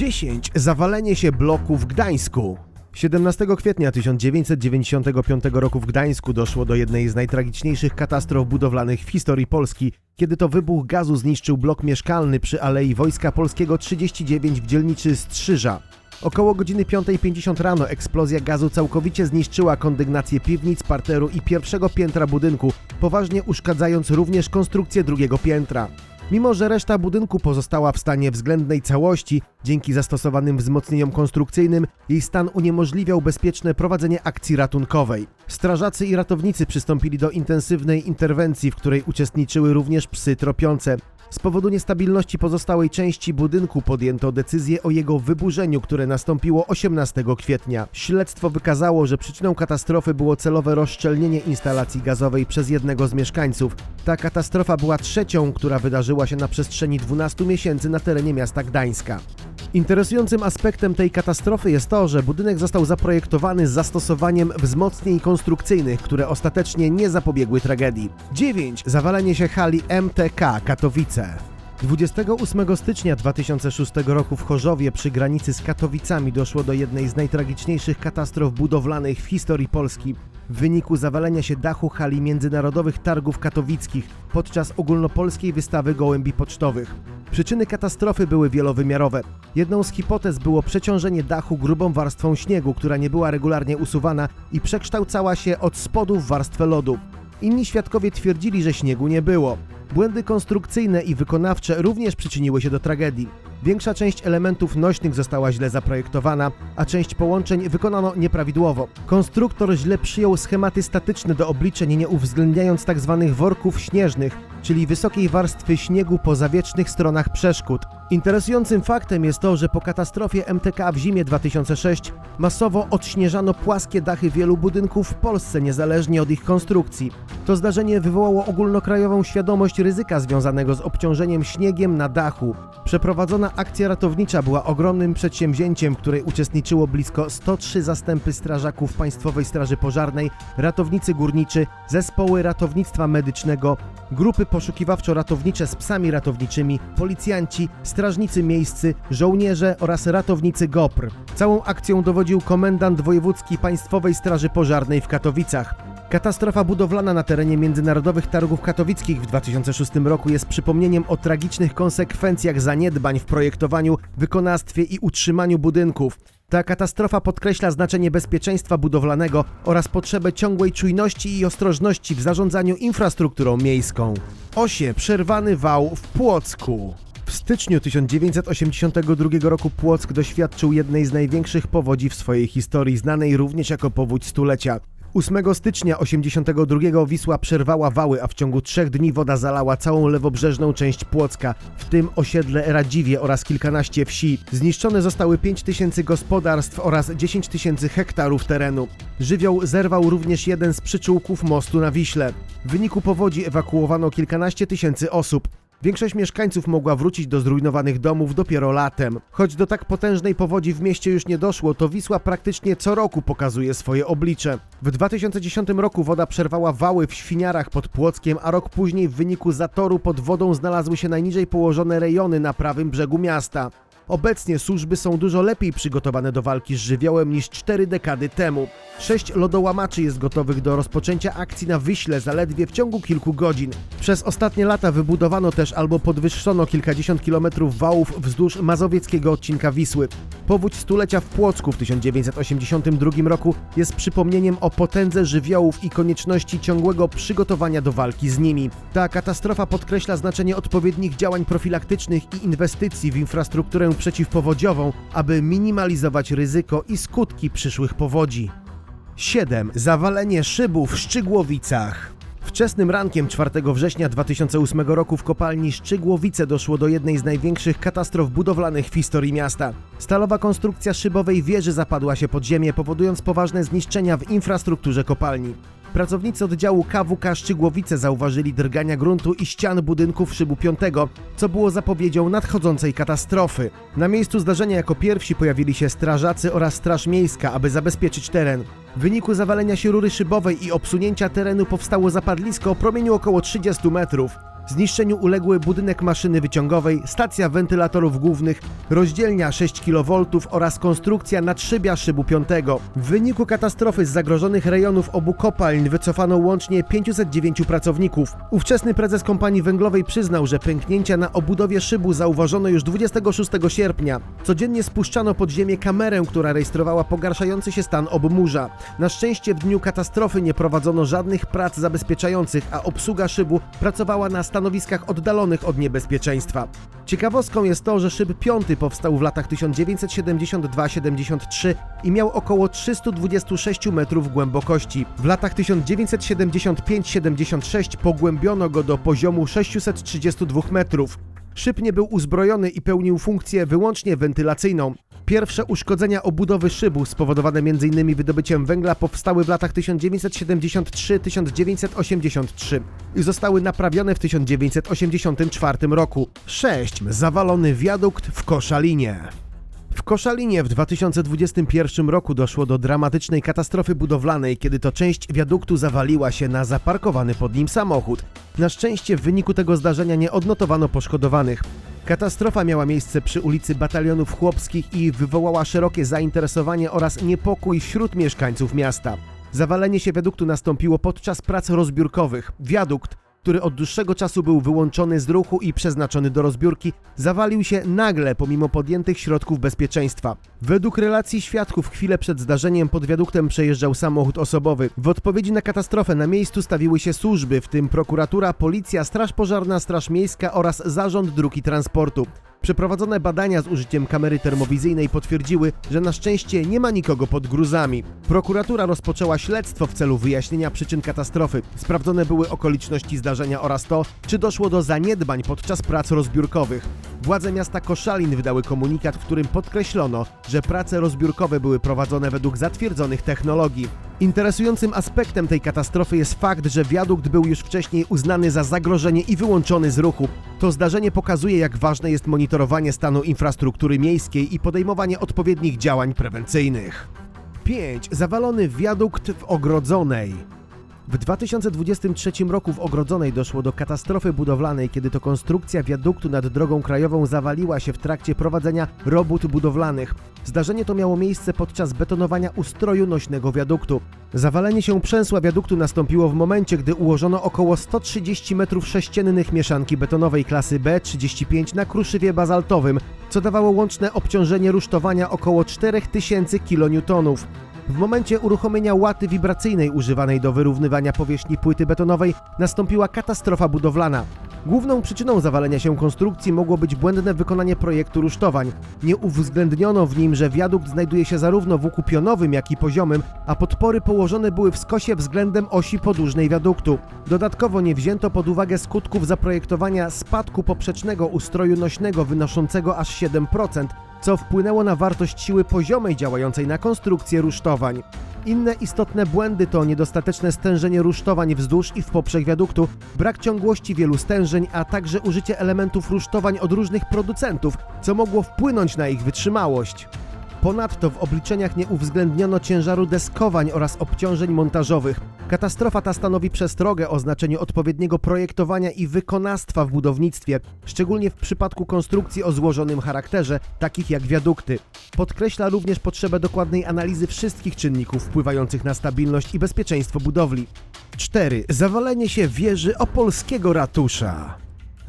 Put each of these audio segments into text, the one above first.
10. Zawalenie się bloku w Gdańsku. 17 kwietnia 1995 roku w Gdańsku doszło do jednej z najtragiczniejszych katastrof budowlanych w historii Polski, kiedy to wybuch gazu zniszczył blok mieszkalny przy Alei Wojska Polskiego 39 w dzielnicy Strzyża. Około godziny 5.50 rano eksplozja gazu całkowicie zniszczyła kondygnację piwnic, parteru i pierwszego piętra budynku, poważnie uszkadzając również konstrukcję drugiego piętra. Mimo, że reszta budynku pozostała w stanie względnej całości, dzięki zastosowanym wzmocnieniom konstrukcyjnym, jej stan uniemożliwiał bezpieczne prowadzenie akcji ratunkowej. Strażacy i ratownicy przystąpili do intensywnej interwencji, w której uczestniczyły również psy tropiące. Z powodu niestabilności pozostałej części budynku podjęto decyzję o jego wyburzeniu, które nastąpiło 18 kwietnia. Śledztwo wykazało, że przyczyną katastrofy było celowe rozszczelnienie instalacji gazowej przez jednego z mieszkańców. Ta katastrofa była trzecią, która wydarzyła się na przestrzeni 12 miesięcy na terenie miasta Gdańska. Interesującym aspektem tej katastrofy jest to, że budynek został zaprojektowany z zastosowaniem wzmocnień konstrukcyjnych, które ostatecznie nie zapobiegły tragedii. 9. Zawalenie się hali MTK Katowice. 28 stycznia 2006 roku w Chorzowie przy granicy z Katowicami doszło do jednej z najtragiczniejszych katastrof budowlanych w historii Polski. W wyniku zawalenia się dachu hali międzynarodowych targów katowickich podczas ogólnopolskiej wystawy gołębi pocztowych. Przyczyny katastrofy były wielowymiarowe. Jedną z hipotez było przeciążenie dachu grubą warstwą śniegu, która nie była regularnie usuwana i przekształcała się od spodu w warstwę lodu. Inni świadkowie twierdzili, że śniegu nie było. Błędy konstrukcyjne i wykonawcze również przyczyniły się do tragedii. Większa część elementów nośnych została źle zaprojektowana, a część połączeń wykonano nieprawidłowo. Konstruktor źle przyjął schematy statyczne do obliczeń, nie uwzględniając tzw. worków śnieżnych, czyli wysokiej warstwy śniegu po zawiecznych stronach przeszkód. Interesującym faktem jest to, że po katastrofie MTK w zimie 2006 masowo odśnieżano płaskie dachy wielu budynków w Polsce niezależnie od ich konstrukcji. To zdarzenie wywołało ogólnokrajową świadomość ryzyka związanego z obciążeniem śniegiem na dachu. Przeprowadzona akcja ratownicza była ogromnym przedsięwzięciem, w której uczestniczyło blisko 103 zastępy strażaków Państwowej Straży Pożarnej, ratownicy górniczy, zespoły ratownictwa medycznego, grupy poszukiwawczo-ratownicze z psami ratowniczymi, policjanci, strażnicy miejscy, żołnierze oraz ratownicy GOPR. Całą akcją dowodził komendant wojewódzki Państwowej Straży Pożarnej w Katowicach. Katastrofa budowlana na terenie Międzynarodowych Targów Katowickich w 2006 roku jest przypomnieniem o tragicznych konsekwencjach zaniedbań w projektowaniu, wykonawstwie i utrzymaniu budynków. Ta katastrofa podkreśla znaczenie bezpieczeństwa budowlanego oraz potrzebę ciągłej czujności i ostrożności w zarządzaniu infrastrukturą miejską. 8. Przerwany wał w Płocku. W styczniu 1982 roku Płock doświadczył jednej z największych powodzi w swojej historii, znanej również jako powódź stulecia. 8 stycznia 82 Wisła przerwała wały, a w ciągu trzech dni woda zalała całą lewobrzeżną część Płocka, w tym osiedle Radziwie oraz kilkanaście wsi. Zniszczone zostały 5 tysięcy gospodarstw oraz 10 tysięcy hektarów terenu. Żywioł zerwał również jeden z przyczółków mostu na Wiśle. W wyniku powodzi ewakuowano kilkanaście tysięcy osób. Większość mieszkańców mogła wrócić do zrujnowanych domów dopiero latem. Choć do tak potężnej powodzi w mieście już nie doszło, to Wisła praktycznie co roku pokazuje swoje oblicze. W 2010 roku woda przerwała wały w Świniarach pod Płockiem, a rok później w wyniku zatoru pod wodą znalazły się najniżej położone rejony na prawym brzegu miasta. Obecnie służby są dużo lepiej przygotowane do walki z żywiołem niż cztery dekady temu. Sześć lodołamaczy jest gotowych do rozpoczęcia akcji na Wyśle zaledwie w ciągu kilku godzin. Przez ostatnie lata wybudowano też albo podwyższono kilkadziesiąt kilometrów wałów wzdłuż mazowieckiego odcinka Wisły. Powódź stulecia w Płocku w 1982 roku jest przypomnieniem o potędze żywiołów i konieczności ciągłego przygotowania do walki z nimi. Ta katastrofa podkreśla znaczenie odpowiednich działań profilaktycznych i inwestycji w infrastrukturę przeciwpowodziową, aby minimalizować ryzyko i skutki przyszłych powodzi. 7. Zawalenie szybu w Szczygłowicach. Wczesnym rankiem 4 września 2008 roku w kopalni Szczygłowice doszło do jednej z największych katastrof budowlanych w historii miasta. Stalowa konstrukcja szybowej wieży zapadła się pod ziemię, powodując poważne zniszczenia w infrastrukturze kopalni. Pracownicy oddziału KWK Szczygłowice zauważyli drgania gruntu i ścian budynków szybu 5, co było zapowiedzią nadchodzącej katastrofy. Na miejscu zdarzenia jako pierwsi pojawili się strażacy oraz straż miejska, aby zabezpieczyć teren. W wyniku zawalenia się rury szybowej i obsunięcia terenu powstało zapadlisko o promieniu około 30 metrów. Zniszczeniu uległy budynek maszyny wyciągowej, stacja wentylatorów głównych, rozdzielnia 6 kV oraz konstrukcja nadszybia szybu piątego. W wyniku katastrofy z zagrożonych rejonów obu kopalń wycofano łącznie 509 pracowników. Ówczesny prezes kompanii węglowej przyznał, że pęknięcia na obudowie szybu zauważono już 26 sierpnia. Codziennie spuszczano pod ziemię kamerę, która rejestrowała pogarszający się stan obmurza. Na szczęście w dniu katastrofy nie prowadzono żadnych prac zabezpieczających, a obsługa szybu pracowała na stanowiskach oddalonych od niebezpieczeństwa. Ciekawostką jest to, że szyb piąty powstał w latach 1972-73 i miał około 326 metrów głębokości. W latach 1975-76 pogłębiono go do poziomu 632 metrów. Szyb nie był uzbrojony i pełnił funkcję wyłącznie wentylacyjną. Pierwsze uszkodzenia obudowy szybu, spowodowane m.in. wydobyciem węgla, powstały w latach 1973-1983 i zostały naprawione w 1984 roku. 6. Zawalony wiadukt w Koszalinie. W Koszalinie w 2021 roku doszło do dramatycznej katastrofy budowlanej, kiedy to część wiaduktu zawaliła się na zaparkowany pod nim samochód. Na szczęście w wyniku tego zdarzenia nie odnotowano poszkodowanych. Katastrofa miała miejsce przy ulicy Batalionów Chłopskich i wywołała szerokie zainteresowanie oraz niepokój wśród mieszkańców miasta. Zawalenie się wiaduktu nastąpiło podczas prac rozbiórkowych. Wiadukt, który od dłuższego czasu był wyłączony z ruchu i przeznaczony do rozbiórki, zawalił się nagle pomimo podjętych środków bezpieczeństwa. Według relacji świadków chwilę przed zdarzeniem pod wiaduktem przejeżdżał samochód osobowy. W odpowiedzi na katastrofę na miejscu stawiły się służby, w tym prokuratura, policja, straż pożarna, straż miejska oraz zarząd dróg i transportu. Przeprowadzone badania z użyciem kamery termowizyjnej potwierdziły, że na szczęście nie ma nikogo pod gruzami. Prokuratura rozpoczęła śledztwo w celu wyjaśnienia przyczyn katastrofy. Sprawdzone były okoliczności zdarzenia oraz to, czy doszło do zaniedbań podczas prac rozbiórkowych. Władze miasta Koszalin wydały komunikat, w którym podkreślono, że prace rozbiórkowe były prowadzone według zatwierdzonych technologii. Interesującym aspektem tej katastrofy jest fakt, że wiadukt był już wcześniej uznany za zagrożenie i wyłączony z ruchu. To zdarzenie pokazuje, jak ważne jest monitorowanie stanu infrastruktury miejskiej i podejmowanie odpowiednich działań prewencyjnych. 5. Zawalony wiadukt w Ogrodzonej. W 2023 roku w Ogrodzonej doszło do katastrofy budowlanej, kiedy to konstrukcja wiaduktu nad drogą krajową zawaliła się w trakcie prowadzenia robót budowlanych. Zdarzenie to miało miejsce podczas betonowania ustroju nośnego wiaduktu. Zawalenie się przęsła wiaduktu nastąpiło w momencie, gdy ułożono około 130 metrów sześciennych mieszanki betonowej klasy B35 na kruszywie bazaltowym, co dawało łączne obciążenie rusztowania około 4000 kN. W momencie uruchomienia łaty wibracyjnej używanej do wyrównywania powierzchni płyty betonowej nastąpiła katastrofa budowlana. Główną przyczyną zawalenia się konstrukcji mogło być błędne wykonanie projektu rusztowań. Nie uwzględniono w nim, że wiadukt znajduje się zarówno w łuku pionowym, jak i poziomym, a podpory położone były w skosie względem osi podłużnej wiaduktu. Dodatkowo nie wzięto pod uwagę skutków zaprojektowania spadku poprzecznego ustroju nośnego wynoszącego aż 7%, co wpłynęło na wartość siły poziomej działającej na konstrukcję rusztowań. Inne istotne błędy to niedostateczne stężenie rusztowań wzdłuż i w poprzek wiaduktu, brak ciągłości wielu stężeń, a także użycie elementów rusztowań od różnych producentów, co mogło wpłynąć na ich wytrzymałość. Ponadto w obliczeniach nie uwzględniono ciężaru deskowań oraz obciążeń montażowych. Katastrofa ta stanowi przestrogę o znaczeniu odpowiedniego projektowania i wykonawstwa w budownictwie, szczególnie w przypadku konstrukcji o złożonym charakterze, takich jak wiadukty. Podkreśla również potrzebę dokładnej analizy wszystkich czynników wpływających na stabilność i bezpieczeństwo budowli. 4. Zawalenie się wieży opolskiego ratusza.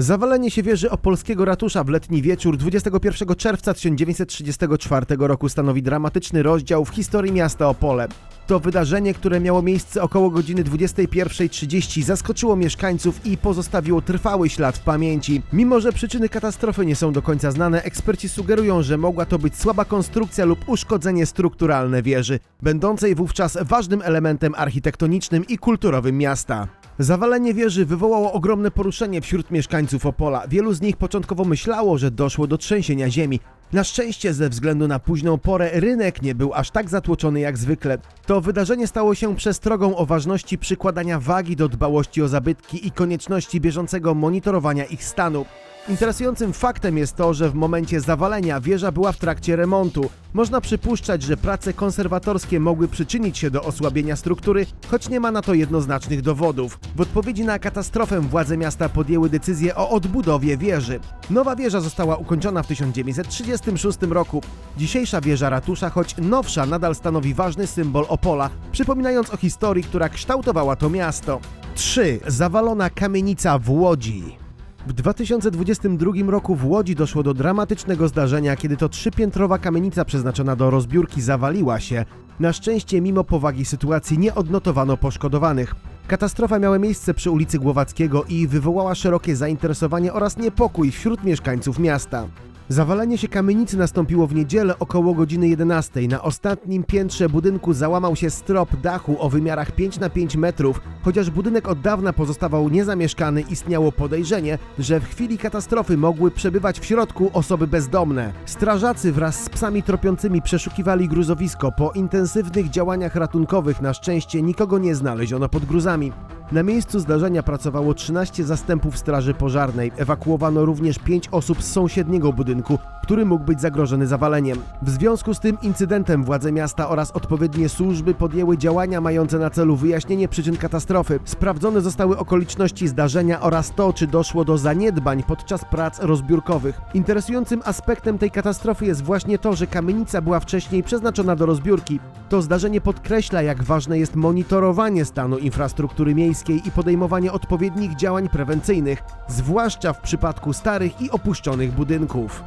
Zawalenie się wieży opolskiego ratusza w letni wieczór 21 czerwca 1934 roku stanowi dramatyczny rozdział w historii miasta Opole. To wydarzenie, które miało miejsce około godziny 21.30 zaskoczyło mieszkańców i pozostawiło trwały ślad w pamięci. Mimo, że przyczyny katastrofy nie są do końca znane, eksperci sugerują, że mogła to być słaba konstrukcja lub uszkodzenie strukturalne wieży, będącej wówczas ważnym elementem architektonicznym i kulturowym miasta. Zawalenie wieży wywołało ogromne poruszenie wśród mieszkańców Opola. Wielu z nich początkowo myślało, że doszło do trzęsienia ziemi. Na szczęście ze względu na późną porę rynek nie był aż tak zatłoczony jak zwykle. To wydarzenie stało się przestrogą o ważności przykładania wagi do dbałości o zabytki i konieczności bieżącego monitorowania ich stanu. Interesującym faktem jest to, że w momencie zawalenia wieża była w trakcie remontu. Można przypuszczać, że prace konserwatorskie mogły przyczynić się do osłabienia struktury, choć nie ma na to jednoznacznych dowodów. W odpowiedzi na katastrofę władze miasta podjęły decyzję o odbudowie wieży. Nowa wieża została ukończona w 1936 roku. Dzisiejsza wieża ratusza, choć nowsza, nadal stanowi ważny symbol Opola, przypominając o historii, która kształtowała to miasto. 3. Zawalona kamienica w Łodzi. W 2022 roku w Łodzi doszło do dramatycznego zdarzenia, kiedy to trzypiętrowa kamienica przeznaczona do rozbiórki zawaliła się. Na szczęście, mimo powagi sytuacji, nie odnotowano poszkodowanych. Katastrofa miała miejsce przy ulicy Głowackiego i wywołała szerokie zainteresowanie oraz niepokój wśród mieszkańców miasta. Zawalenie się kamienicy nastąpiło w niedzielę około godziny 11. Na ostatnim piętrze budynku załamał się strop dachu o wymiarach 5 na 5 metrów. Chociaż budynek od dawna pozostawał niezamieszkany, istniało podejrzenie, że w chwili katastrofy mogły przebywać w środku osoby bezdomne. Strażacy wraz z psami tropiącymi przeszukiwali gruzowisko. Po intensywnych działaniach ratunkowych na szczęście nikogo nie znaleziono pod gruzami. Na miejscu zdarzenia pracowało 13 zastępów straży pożarnej. Ewakuowano również 5 osób z sąsiedniego budynku, który mógł być zagrożony zawaleniem. W związku z tym incydentem władze miasta oraz odpowiednie służby podjęły działania mające na celu wyjaśnienie przyczyn katastrofy. Sprawdzone zostały okoliczności zdarzenia oraz to, czy doszło do zaniedbań podczas prac rozbiórkowych. Interesującym aspektem tej katastrofy jest właśnie to, że kamienica była wcześniej przeznaczona do rozbiórki. To zdarzenie podkreśla, jak ważne jest monitorowanie stanu infrastruktury miejskiej i podejmowanie odpowiednich działań prewencyjnych, zwłaszcza w przypadku starych i opuszczonych budynków.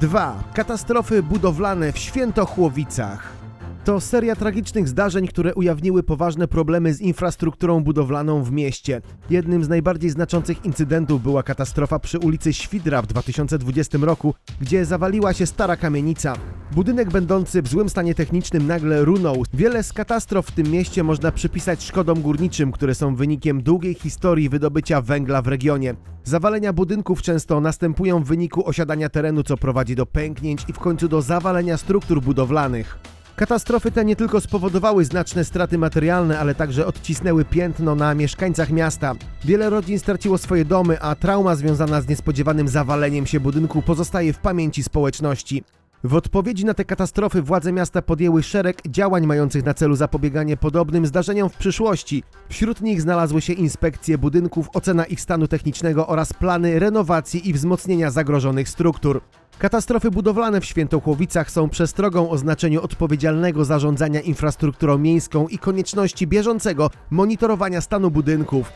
2. Katastrofy budowlane w Świętochłowicach. To seria tragicznych zdarzeń, które ujawniły poważne problemy z infrastrukturą budowlaną w mieście. Jednym z najbardziej znaczących incydentów była katastrofa przy ulicy Świdra w 2020 roku, gdzie zawaliła się stara kamienica. Budynek będący w złym stanie technicznym nagle runął. Wiele z katastrof w tym mieście można przypisać szkodom górniczym, które są wynikiem długiej historii wydobycia węgla w regionie. Zawalenia budynków często następują w wyniku osiadania terenu, co prowadzi do pęknięć i w końcu do zawalenia struktur budowlanych. Katastrofy te nie tylko spowodowały znaczne straty materialne, ale także odcisnęły piętno na mieszkańcach miasta. Wiele rodzin straciło swoje domy, a trauma związana z niespodziewanym zawaleniem się budynku pozostaje w pamięci społeczności. W odpowiedzi na te katastrofy władze miasta podjęły szereg działań mających na celu zapobieganie podobnym zdarzeniom w przyszłości. Wśród nich znalazły się inspekcje budynków, ocena ich stanu technicznego oraz plany renowacji i wzmocnienia zagrożonych struktur. Katastrofy budowlane w Świętochłowicach są przestrogą o znaczeniu odpowiedzialnego zarządzania infrastrukturą miejską i konieczności bieżącego monitorowania stanu budynków.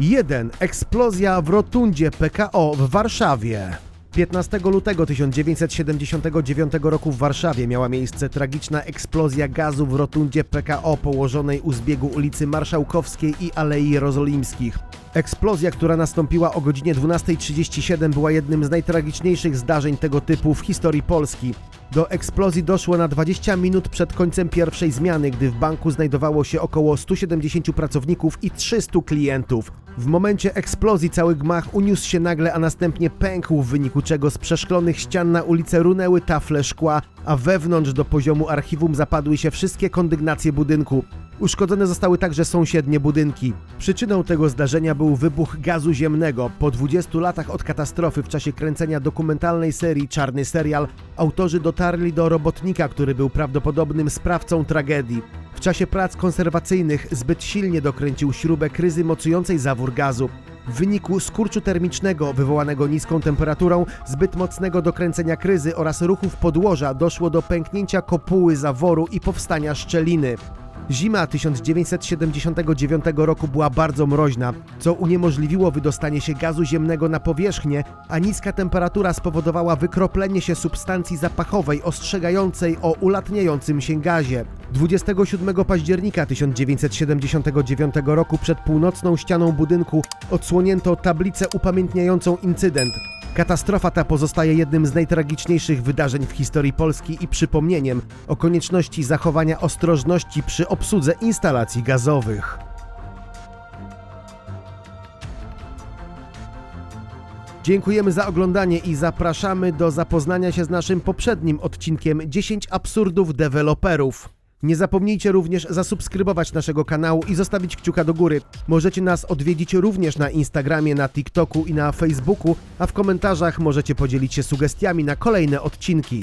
1. Eksplozja w rotundzie PKO w Warszawie. 15 lutego 1979 roku w Warszawie miała miejsce tragiczna eksplozja gazu w rotundzie PKO położonej u zbiegu ulicy Marszałkowskiej i Alei Jerozolimskich. Eksplozja, która nastąpiła o godzinie 12.37 była jednym z najtragiczniejszych zdarzeń tego typu w historii Polski. Do eksplozji doszło na 20 minut przed końcem pierwszej zmiany, gdy w banku znajdowało się około 170 pracowników i 300 klientów. W momencie eksplozji cały gmach uniósł się nagle, a następnie pękł, w wyniku czego z przeszklonych ścian na ulicę runęły tafle szkła, a wewnątrz do poziomu archiwum zapadły się wszystkie kondygnacje budynku. Uszkodzone zostały także sąsiednie budynki. Przyczyną tego zdarzenia był wybuch gazu ziemnego. Po 20 latach od katastrofy w czasie kręcenia dokumentalnej serii Czarny Serial, autorzy dotarli do robotnika, który był prawdopodobnym sprawcą tragedii. W czasie prac konserwacyjnych zbyt silnie dokręcił śrubę kryzy mocującej zawór gazu. W wyniku skurczu termicznego wywołanego niską temperaturą, zbyt mocnego dokręcenia kryzy oraz ruchów podłoża doszło do pęknięcia kopuły zaworu i powstania szczeliny. Zima 1979 roku była bardzo mroźna, co uniemożliwiło wydostanie się gazu ziemnego na powierzchnię, a niska temperatura spowodowała wykroplenie się substancji zapachowej ostrzegającej o ulatniającym się gazie. 27 października 1979 roku przed północną ścianą budynku odsłonięto tablicę upamiętniającą incydent. Katastrofa ta pozostaje jednym z najtragiczniejszych wydarzeń w historii Polski i przypomnieniem o konieczności zachowania ostrożności przy obsłudze instalacji gazowych. Dziękujemy za oglądanie i zapraszamy do zapoznania się z naszym poprzednim odcinkiem 10 absurdów deweloperów. Nie zapomnijcie również zasubskrybować naszego kanału i zostawić kciuka do góry. Możecie nas odwiedzić również na Instagramie, na TikToku i na Facebooku, a w komentarzach możecie podzielić się sugestiami na kolejne odcinki.